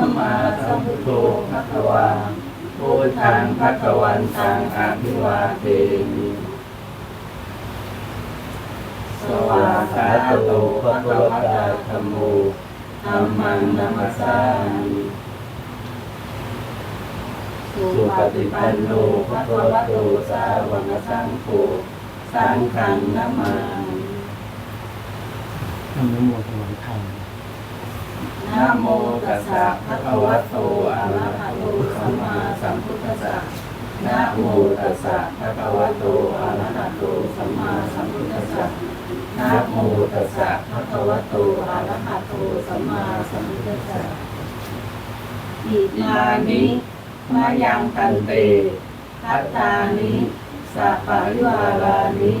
สัมมาสัมพุทโธภะคะวาพุทธังภะคะวันตังอะภิวาเทมิสวาคาโตภะคะวะตาธัมโมธัมมังนัมสสามิสุปฏิปันโนภะคะวะโตสาวกสังโฆสังฆังนามามิทำน้ำมถวายทาน นะโมตัสสะภะคะวะโตอะระหะโตสัมมาสัมพุทธัสสะนะโมตัสสะภะคะวะโตอะระหะโตสัมมาสัมพุทธัสสะนะโมตัสสะภะคะวะโตอะระหะโตสัมมาสัมพุทธัสสะอิมานิมายังตันเตพัตตานิสัปปะริวารานิ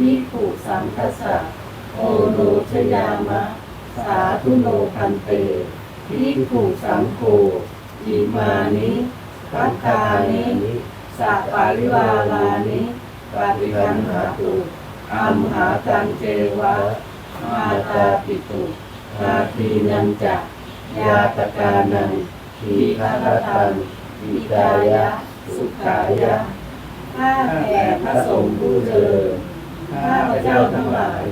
นิขุสังคัสสะโอโนชยามะ สาธุโนพันเตทิกขุสังโฆอิมานิพัตตานิสัปปาริวาลานิปฏิคันหาตุอัมหาตังเจวะมาตาปิตุตาทีนันจะยาตกานังทีฆรตังวิกายะ สุขายะข้าแก่พระสงฆ์ผู้เจริญข้าพระเจ้าทั้งหลาย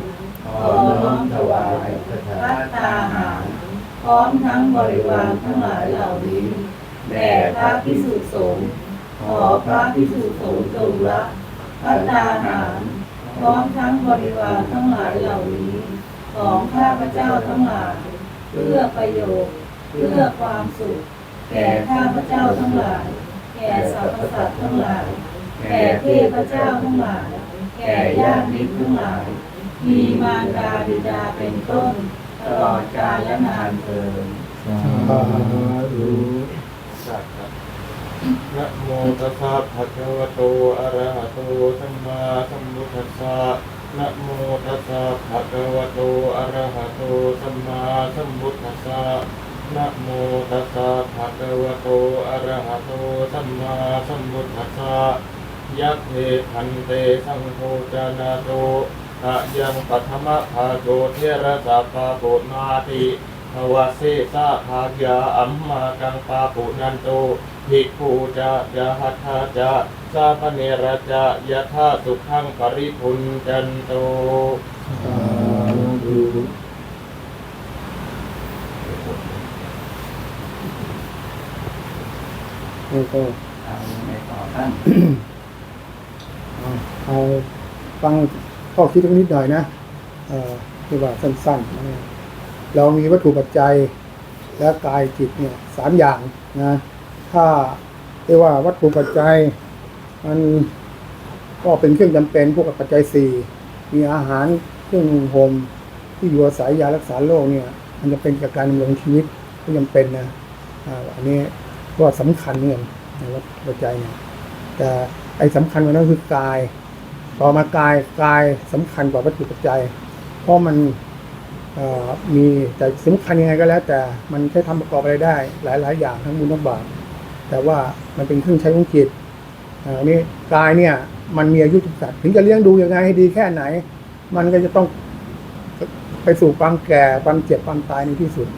ขอน้อมถวายพัตตาหารพร้อมทั้งบริวารทั้งหลายเหล่านี้แด่พระพิสุสงฆ์ขอพระพิสุสงฆ์จงรับพัตตาหารพร้อมทั้งบริวารทั้งหลายเหล่านี้ ของข้าพระเจ้าทั้งหลาย เพื่อประโยชน์เพื่อความสุข แก่ข้าพระเจ้าทั้งหลาย แก่สรรพสัตว์ทั้งหลายแก่เทพเจ้าทั้งหลายแก่ญาติมิตรทั้งหลาย มีมารดาบิดาเป็นต้น ตลอดกาลและนานเทินสาธุนะโมตัสสะภะคะวะโต อะระหะโต สัมมาสัมพุทธัสสะนะโมตัสสะภะคะวะโต อะระหะโต สัมมาสัมพุทธัสสะนะโมตัสสะภะคะวะโต อะระหะโต สัมมาสัมพุทธัสสะยัคเทพันเต สังโฆจานาโต อะยังปัทมะภาโตเทระสะปะโปนาติภวะเสสะภาคยาอัมมากังปาปุนันโตภิกขุจะยะหัตถาจะสาพเนรจะยะธาสุขังปริพุนจันโตนี่ก็เอาในต่อท่านเอาฟัง ข้อคิดตรงนิดหน่อยนะเอ่อที่ว่าสั้นๆ เรามีวัตถุปัจจัยและกายจิตเนี่ยสามอย่างนะ ถ้าเรียกว่าวัตถุปัจจัย มันก็เป็นเครื่องจำเป็นพวกปัจจัยสี่มีอาหารเครื่องนุ่งห่มที่อยู่อาศัยยารักษาโรคเนี่ย มันจะเป็นกับการดำรงชีวิตก็จำเป็นนะอันนี้ก็สำคัญเนี่ยในวัตถุปัจจัยเนี่ยแต่ไอ้สำคัญกว่านั้นคือกาย ต่อมากายกายสำคัญกว่าวัตถุปัจจัย เพราะมันมีแต่สำคัญยังไงก็แล้ว แต่มันใช้ทำประกอบอะไรได้ หลาย ๆ อย่างทั้งบุญทั้งบาปแต่ว่ามันเป็นเครื่องใช้ของจิตอันนี้กายเนี่ยมันมีอายุจำกัดถึงจะเลี้ยงดูยังไงให้ดีแค่ไหน มันก็จะต้องไปสู่ความแก่ความเจ็บความตายในที่สุด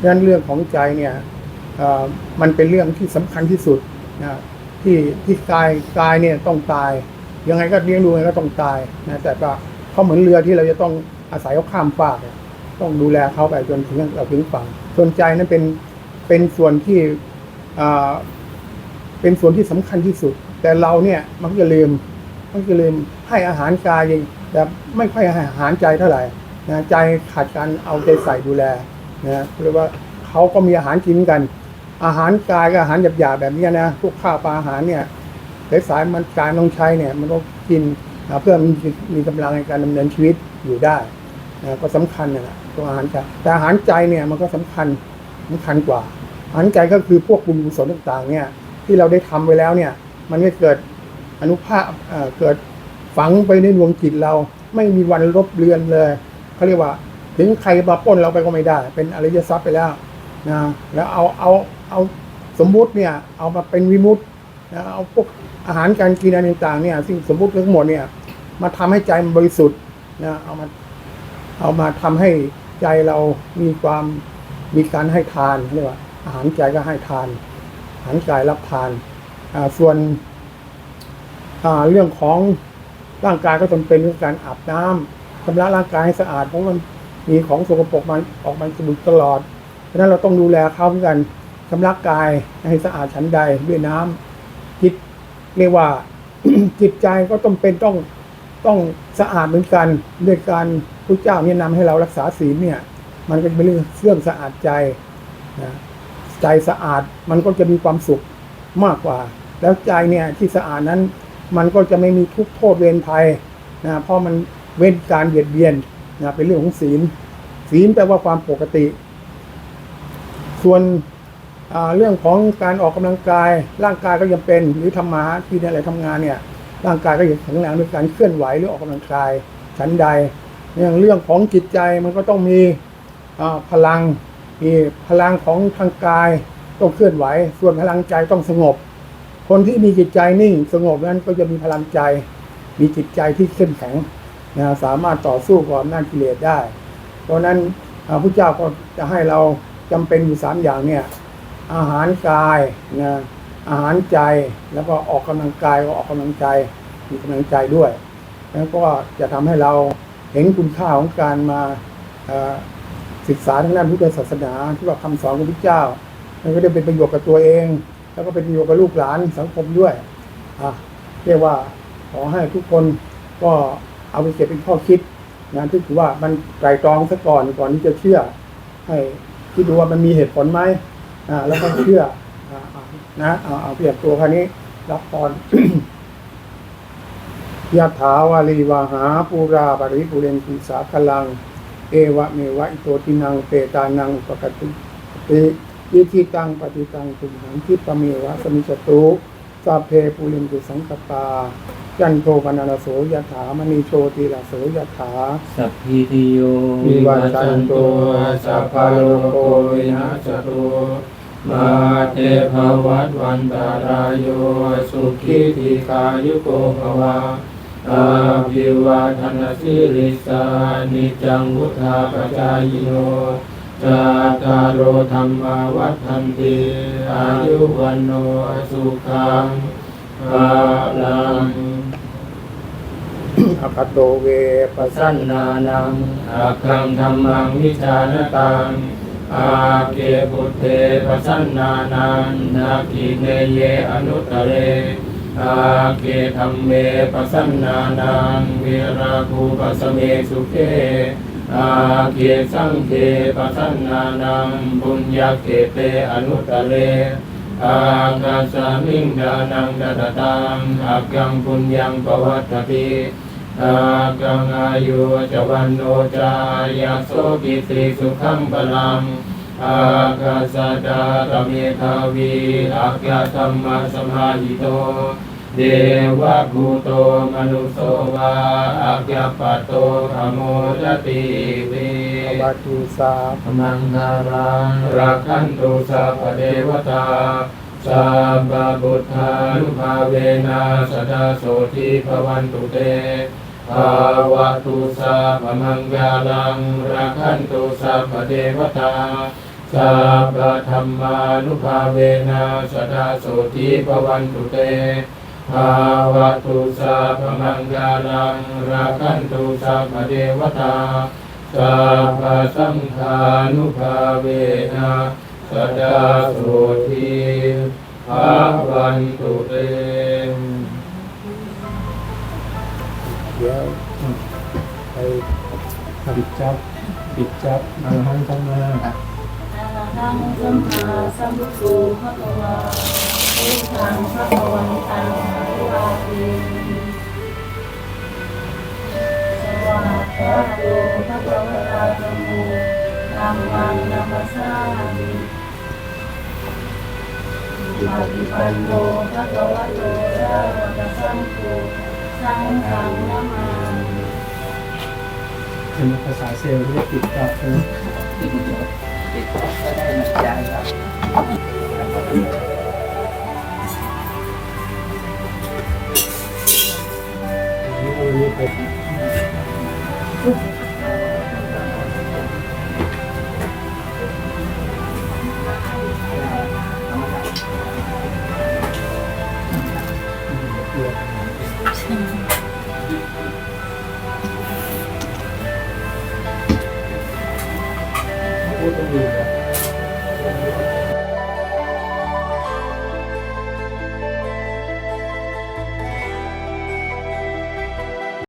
ดังนั้นเรื่องของใจเนี่ยมันเป็นเรื่องที่สำคัญที่สุดนะที่ที่กายกายเนี่ยต้องตาย ยังไงก็เลี้ยงดูยังไงก็ต้องตายนะแต่ก็เขาเหมือนเรือที่เราจะต้องอาศัยเขาข้ามฟากต้องดูแลเขาไปจนถึงเราถึงฝั่งส่วนใจนั้นเป็นเป็นส่วนที่เป็นส่วนที่สำคัญที่สุด แต่เราเนี่ยมักจะลืมมักจะลืมให้อาหารกายเองแต่ไม่ค่อยให้อาหารใจเท่าไหร่นะใจขาดการเอาใจใส่ดูแลนะเรียกว่าเขาก็มีอาหารกินกัน อาหารกายกับอาหารหยาบๆแบบนี้นะพวกข้าวปลาอาหารเนี่ย สายมันการต้องใช้เนี่ยมันต้องกินเพื่อมีมีกำลังในการดำเนินชีวิตอยู่ได้นะก็สำคัญนะตัวอาหารใจแต่อาหารใจเนี่ยมันก็สำคัญสำคัญกว่า อาหารใจก็คือพวกบุญกุศลต่างๆเนี่ยที่เราได้ทำไว้แล้วเนี่ยมันไม่เกิดอนุภาพเกิดฝังไปในดวงจิตเราไม่มีวันลบเลือนเลยเขาเรียกว่า ถึงใครมาป้นเราไปก็ไม่ได้ เป็นอริยทรัพย์ไปแล้วนะแล้วเอาเอาเอาสมมุติเนี่ยเอามาเป็นวิมุตตนะเอาพวก อาหารการกินอะไรต่างๆเนี่ยซึ่งสมมติทั้งหมดเนี่ย มาทำให้ใจมันบริสุทธิ์นะเอามาเอามาทำให้ใจเรามีความมีการให้ทานเรียกว่าอาหารใจก็ให้ทาน อาหารกายรับทานอ่าส่วนอ่าเรื่องของร่างกายก็จำเป็นเรื่องการอาบน้ำชำระร่างกายให้สะอาดเพราะมันมีของสกปรกมันออกมาจมูกตลอดเพราะนั้นเราต้องดูแลเขาเหมือนกันชำระกายให้สะอาดชั้นใดด้วยน้ำจิต เรียกว่า จิตใจก็ต้องเป็นต้องต้องสะอาดเหมือนกันด้วยการพระเจ้าเนี่ยนำให้เรารักษาศีลเนี่ย มันก็เป็นเรื่องเรื่องสะอาดใจนะใจสะอาดมันก็จะมีความสุขมากกว่า แล้วใจเนี่ยที่สะอาดนั้น มันก็จะไม่มีทุกข์โทษเวรภัยนะเพราะมันเว้นการเบียดเบียนนะเป็นเรื่องของศีล ศีลแปลว่าความปกติ ส่วน เรื่องของการออกกำลังกาย ร่างกายก็ยังเป็นหรือทำมาที่อะไรทำงานเนี่ยร่างกายก็ยังแข็งแรงด้วยการเคลื่อนไหวหรือออกกำลังกายชั้นใดอย่างเรื่องของจิตใจมันก็ต้องมีพลังมีพลังของทางกายต้องเคลื่อนไหว ส่วนพลังใจต้องสงบ คนที่มีจิตใจนิ่งสงบนั้นก็จะมีพลังใจ มีจิตใจที่เข้มแข็งนะสามารถต่อสู้กับอำนาจกิเลสได้ เพราะนั้นพระพุทธเจ้าก็จะให้เราจำเป็นอยู่สามอย่างเนี่ย อาหารกายนะอาหารใจแล้วก็ออกกำลังกายก็ออกกำลังใจมีกำลังใจด้วย แล้วก็จะทำให้เราเห็นคุณค่าของการมาศึกษาทางด้านพุทธศาสนาที่ว่าคำสอนของพระเจ้ามันก็จะเป็นประโยชน์กับตัวเอง แล้วก็เป็นประโยชน์กับลูกหลานสังคมด้วยอะเรียกว่าขอให้ทุกคนก็เอาไปเก็บเป็นข้อคิดนะที่ถือว่ามันไตรตรองซะก่อนก่อนที่จะเชื่อ ให้คิดดูว่ามันมีเหตุผลไหม แล้วก็เชื่ออ่าอ่านะเอาเอาเปรียบตัวคราวนี้ รับพรยะถาวาลีวาหาปูราบริปุเรนติสาคลัง เอวะเมวะอิโตตินังเปตานังปกติติยิทิตังปฏิตังตุมหังคิปะเมวะสมิจตุสัพเพปุเรนติสังกปาจันโทปนาลโสยะถามณีโชติลาโสยะถาสัพพิติโยวิวัจจันโตสัพพะโลโกวินาศตุ มาเตภวัตวันตารายโยสุขีธิคายุโกภวะอาภิวาทนาสิริสานิจังวุธาปจายโนจาตารโอธรรมาวัฏันติอายุวันโนสุขังภาลังอคตโตเวปัสสันนานังอาคังธรรมังวิจารตัง อาเกปุเตปสันนานังนาคิเนเยอนุตเรอาเกธรรมเมปสันนานังเวราภูปสเมสุเกอาเกสังเกปสันนานังบุญญาเกเตอนุตเรอากาสามิงดานังดาดาตังอากังปุญญังปวัตติ ติอากังอายุจวันโนจายาโสกิติสุขังพลังอากาสดาตเมธาวีอากาธรรมะสมาหิโต เดวะภูโตมนุสโสวาอากาปโตขโมรติเวบาตุสามังคารังรักขันตุสัพเทวตาสัพพบุทธานุภาเวนะสดาโสทิภวันตุเต ภาวะตุสัพพมังคารังรักขันตุสัพพเทวตาสัพพธรรมานุภาเวนะสดาโสทิภวันตุเตภาวะตุสัพพมังคารังรักขันตุสัพพเทวตาสัพพสังฆานุภาเวนะสดาโสทีภวันตุเต เดี๋ยวไปปิดจับปิดจับอรหันต์สัมมาอะระหังสัมมาสัมพุทโธภะคะวาพุทธังภะคะวันตังภะคะวาติ สวากขาโตภะคะวะตาธัมโมธัมมังนัมสสามิอาภิปันโนภะคะวะโตสาวกสังโฆสังฆังนามามิเป็นภาษาเซลล์เรียกปิดจับนะติดก็ได้หนัก